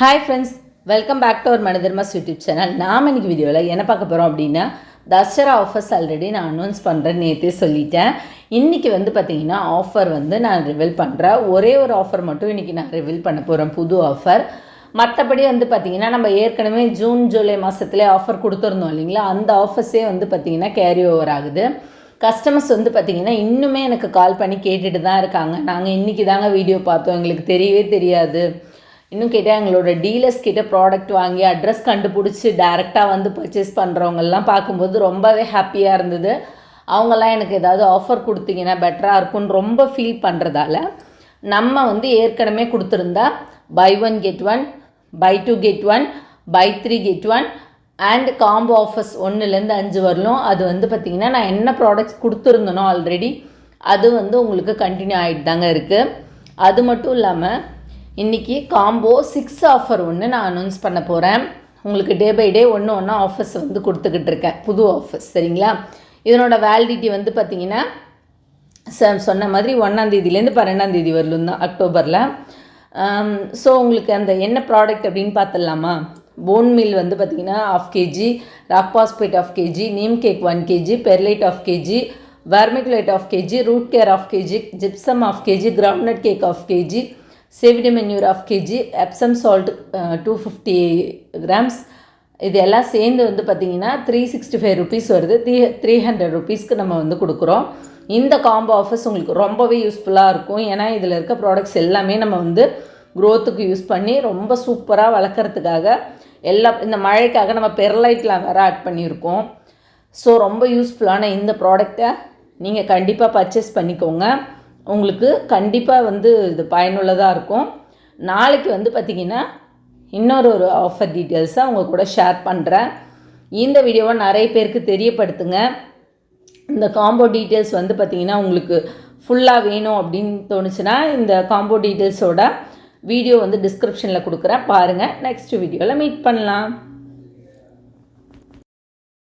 Hi friends welcome back to our மனிதர்மாஸ் YouTube channel நாம் இன்னைக்கு வீடியோவில் என்ன பார்க்க போகிறோம் அப்படின்னா தசரா ஆஃபர்ஸ் ஆல்ரெடி நான் அனௌன்ஸ் பண்ணுறேன் நேற்றே சொல்லிட்டேன். இன்றைக்கி வந்து பார்த்திங்கன்னா ஆஃபர் வந்து நான் ரிவீல் பண்ணுறேன் ஒரே ஒரு ஆஃபர் மட்டும் இன்றைக்கி நான் ரிவீல் பண்ண போகிறேன் புது ஆஃபர் மற்றபடி வந்து பார்த்திங்கன்னா நம்ம ஏற்கனவே ஜூன் ஜூலை மாதத்துலேயே ஆஃபர் கொடுத்துருந்தோம் இல்லைங்களா? அந்த ஆஃபர்ஸே வந்து பார்த்திங்கன்னா கேரி ஓவர் ஆகுது. கஸ்டமர்ஸ் வந்து பார்த்திங்கன்னா இன்னுமே எனக்கு கால் பண்ணி கேட்டுட்டு தான் இருக்காங்க. நாங்கள் இன்றைக்கி தாங்க வீடியோ பார்த்தோம். எங்களுக்கு தெரியவே தெரியாது. இன்னும் கேட்டால் எங்களோட டீலர்ஸ் கிட்ட ப்ராடக்ட் வாங்கி அட்ரஸ் கண்டுபிடிச்சி டேரெக்டாக வந்து பர்ச்சேஸ் பண்ணுறவங்கெல்லாம் பார்க்கும்போது ரொம்பவே ஹாப்பியாக இருந்தது. அவங்கெல்லாம் எனக்கு ஏதாவது ஆஃபர் கொடுத்தீங்கன்னா பெட்டராக இருக்கும்னு ரொம்ப ஃபீல் பண்ணுறதால நம்ம வந்து ஏற்கனவே கொடுத்துருந்தா buy one get one buy two get one buy three get one and combo offers ஒன்றுலேருந்து அஞ்சு வரலும். அது வந்து பார்த்திங்கன்னா நான் என்ன ப்ராடக்ட்ஸ் கொடுத்துருந்தனோ ஆல்ரெடி அது வந்து உங்களுக்கு கண்டினியூ ஆகிட்டு தாங்க இருக்குது அது மட்டும் இல்லாமல் இன்றைக்கி காம்போ சிக்ஸ் ஆஃபர் ஒன்று நான் அனௌன்ஸ் பண்ண போகிறேன் உங்களுக்கு டே பை டே ஒன்று ஒன்றா ஆஃபர்ஸ் வந்து கொடுத்துக்கிட்டு இருக்கேன். புது ஆஃபர்ஸ் சரிங்களா? இதனோட வேலிடிட்டி வந்து பார்த்திங்கன்னா ச சொன்ன மாதிரி ஒன்றாந்தேதியிலேருந்து பன்னெண்டாந்தேதி வரலும் தான் அக்டோபரில். ஸோ உங்களுக்கு அந்த என்ன ப்ராடக்ட் அப்படின்னு பார்த்துடலாமா போன் மீல் வந்து பார்த்திங்கன்னா half KG rock phosphate half KG neem cake one KG perlite half KG vermiculite half KG root care half KG gypsum half KG groundnut cake half KG சேவிடி manure half KG Epsom salt two fifty grams இது எல்லாம் சேர்ந்து வந்து பார்த்திங்கன்னா three sixty five rupees வருது. Three three hundred ருபீஸ்க்கு நம்ம வந்து கொடுக்குறோம். இந்த காம்போ ஆஃபர்ஸ் உங்களுக்கு ரொம்பவே யூஸ்ஃபுல்லாக இருக்கும். ஏன்னா இதில் இருக்க ப்ராடக்ட்ஸ் எல்லாமே நம்ம வந்து க்ரோத்துக்கு யூஸ் பண்ணி ரொம்ப சூப்பராக வளர்க்குறதுக்காக எல்லா இந்த மழைக்காக நம்ம பெர்லைட்லாம் வேறு ஆட் பண்ணியிருக்கோம். ஸோ ரொம்ப யூஸ்ஃபுல்லான இந்த ப்ராடக்டை நீங்கள் கண்டிப்பாக பர்ச்சேஸ் பண்ணிக்கோங்க. உங்களுக்கு கண்டிப்பாக வந்து இது பயனுள்ளதாக இருக்கும். நாளைக்கு வந்து பார்த்திங்கன்னா இன்னொரு ஒரு ஆஃபர் டீட்டெயில்ஸை உங்கள் கூட ஷேர் பண்ணுறேன் இந்த வீடியோவை நிறைய பேருக்கு தெரியப்படுத்துங்க. இந்த காம்போ டீட்டெயில்ஸ் வந்து பார்த்திங்கன்னா உங்களுக்கு ஃபுல்லாக வேணும் அப்படின்னு தோணுச்சுன்னா இந்த காம்போ டீட்டெயில்ஸோட வீடியோ வந்து டிஸ்கிரிப்ஷனில் கொடுக்குறேன். பாருங்கள் நெக்ஸ்ட் வீடியோவில் மீட் பண்ணலாம்.